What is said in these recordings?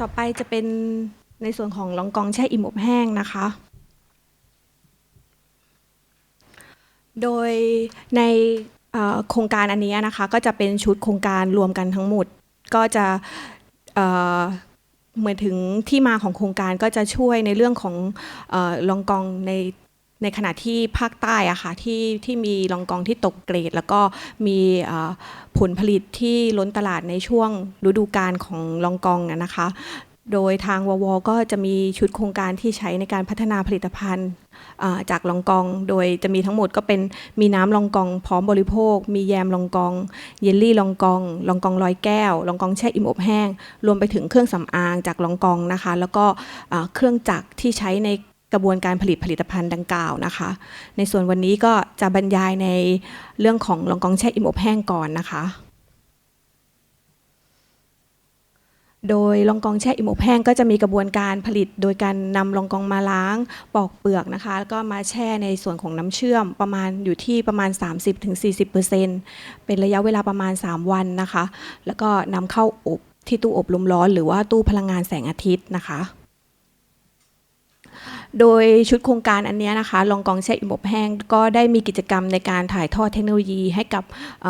ต่อไปจะเป็นในส่วนของลองกองแช่อิ่มอบแห้งนะคะ โดยในโครงการอันนี้นะคะ ก็จะเป็นชุดโครงการรวมกันทั้งหมด ก็จะเหมือนถึงที่มาของโครงการก็จะช่วยในเรื่องของเออลองกองใน ในขณะที่ภาคใต้อะค่ะที่ที่มีลองกองที่ตกเกรด แล้วก็มีผลผลิตที่ล้นตลาดในช่วงฤดูกาลของลองกองนะคะ โดยทางววก็จะมีชุดโครงการที่ใช้ในการพัฒนาผลิตภัณฑ์จากลองกอง โดยจะมีทั้งหมดก็เป็นมีน้ำลองกอง พร้อมบริโภค มีแยมลองกอง เยลลี่ลองกอง ลองกองลอยแก้ว ลองกองแช่อิ่มอบแห้ง รวมไปถึงเครื่องสำอางจากลองกองนะคะ แล้วก็เครื่องจักรที่ใช้ใน กระบวนการผลิตผลิตภัณฑ์ดังกล่าวนะคะ ในส่วนวันนี้ก็จะบรรยายในเรื่องของลองกองแช่อิ่มอบแห้งก่อนนะคะ โดยลองกองแช่อิ่มอบแห้งก็จะมีกระบวนการผลิต โดยการนำลองกองมาล้างปอกเปลือกนะคะแล้วก็มาแช่ในส่วนของน้ำเชื่อมประมาณอยู่ที่ประมาณ 30-40%เป็นระยะเวลาประมาณ 3 วันนะคะ แล้วก็นำเข้าอบที่ตู้อบลมร้อน หรือว่าตู้พลังงานแสงอาทิตย์นะคะ โดยชุดโครงการอันนี้นะคะลองกองแช่อิ่มอบแห้งก็ได้มีกิจกรรมในการถ่ายทอดเทคโนโลยีให้กับ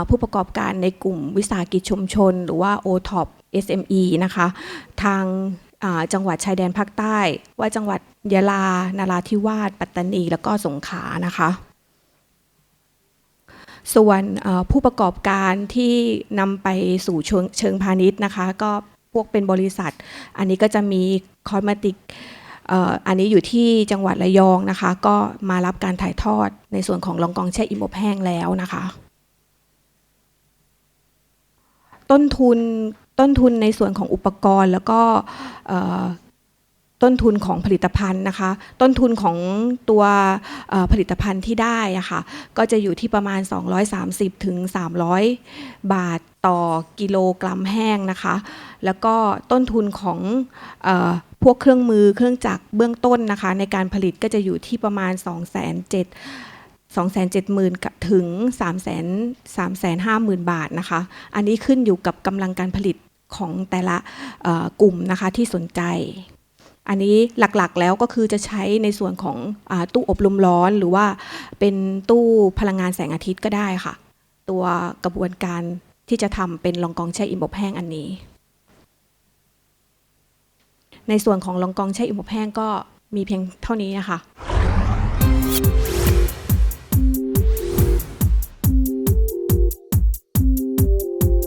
ผู้ประกอบการในกลุ่มวิสาหกิจชุมชน หรือว่า OTOP SME นะคะ ทางจังหวัดชายแดนภาคใต้ ว่าจังหวัดยะลา นาราธิวาส ปัตตานี แล้วก็สงขลานะคะส่วนผู้ประกอบการที่นำไปสู่เชิงชงพาณิชย์นะคะ ก็พวกเป็นบริษัท อันนี้ก็จะมีคอสเมติก อันนี้อยู่ที่จังหวัดระยองนะคะ ก็มารับการถ่ายทอดในส่วนของลองกองแช่อิ่มอบแห้งแล้วนะคะ ต้นทุนต้นทุนในส่วนของอุปกรณ์แล้วก็ต้นทุนของผลิตภัณฑ์นะคะ ต้นทุนของตัวผลิตภัณฑ์ที่ได้ะค่ะก็จะอยู่ที่ประมาณ 230ถึง300 บาทต่อกิโลกรัมแห้งนะคะ แล้วก็ต้นทุนของอ พวกเครื่องมือเครื่องจักรเบื้องต้นนะคะ ในการผลิตก็จะอยู่ที่ประมาณ 2 7 0 0 0 2 7 0 0 0 0ถึง 3 3 5 0 0 0 0 บาทนะคะ อันนี้ขึ้นอยู่กับกำลังการผลิตของแต่ละกลุ่มนะคะที่สนใจ อันนี้หลักๆแล้วก็คือจะใช้ในส่วนของอตู้อบลมร้อน หรือว่าเป็นตู้พลังงานแสงอาทิตย์ก็ได้ค่ะ ตัวกระบวนการที่จะทำเป็นลองกองแช่อิ่มอบแห้งอันนี้ ในส่วนของลองกองแช่อิ่มอบแห้งก็มีเพียงเท่านี้นะคะ